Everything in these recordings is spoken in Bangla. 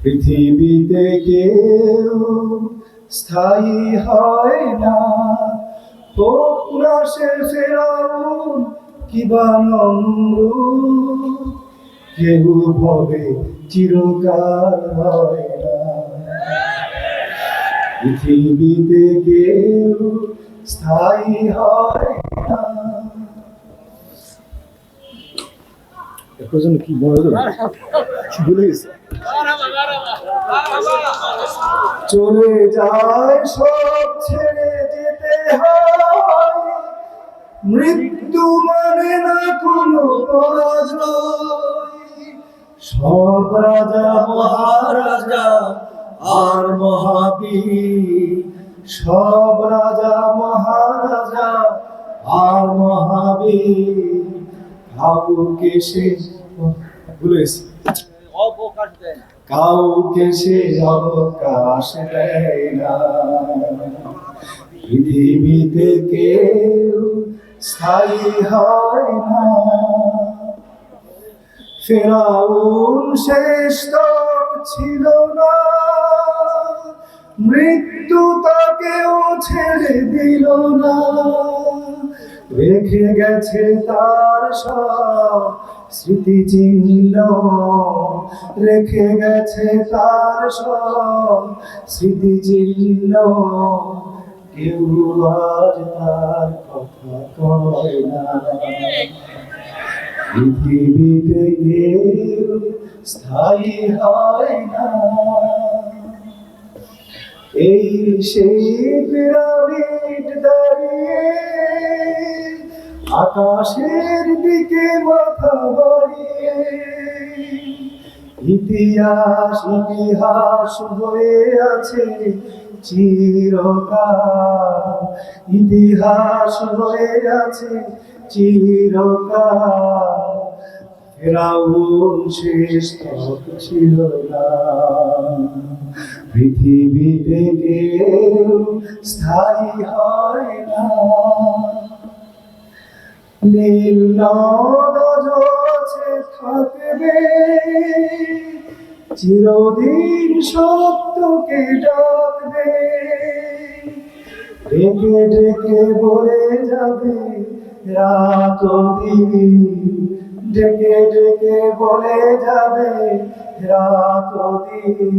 পৃথিবীতে কেউ স্থায়ী হয় না। হোক না সে ফেরাউন কিবা নমরুদ কেউ ভবে চিরকাল হয় না। পৃথিবীতে কেউ স্থায়ী হয় না। এ কি ভুলে গেছে? চলে যায় সব ছেড়ে যেতে হয়। মৃত্যু মানে না কোনো সব রাজা, মহারাজা আর মহাবীর। সব রাজা, মহারাজা আর মহাবীর। কাউকে সে ভুলে কাউকে সে অবকাশ দেয় না। পৃথিবীতে কেউ স্থায়ী হয় না। ফেরাউন শেষ ছিল না। মৃত্যু তাকেও ছেড়ে দিল না। রেখে গেছে তার সব স্মৃতিচিহ্ন। রেখে গেছে তার সব স্মৃতিচিহ্ন। কেউ আজ তার কথা কয় না। পৃথিবীতে কেউ স্থায়ী হয় না। এই সেই পিরামিড আকাশের দিকে মাথা বাড়িয়ে ইতিহাস ইতিহাস হয়ে আছে চিরকাল। ইতিহাস হয়ে আছে চিরকাল। ফেরাউন ছিল না। পৃথিবীতে স্থায়ী হয় না। নীল নদ আছে থাকবে। চিরদিন সত্যকে ডাকবে। ডেকে ডেকে বলে যাবে রাত দিন ডেকে ডেকে বলে যাবে রাত দিন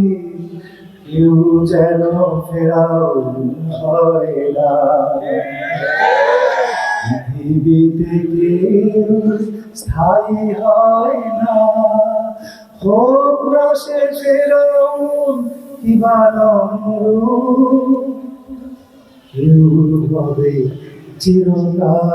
কেউ যেন ফেরাও হয় না। পৃথিবীতে কেউ স্থায়ী হয় না হোক না সে ফেরাউন কিবা কেউ হবে চিরকাল।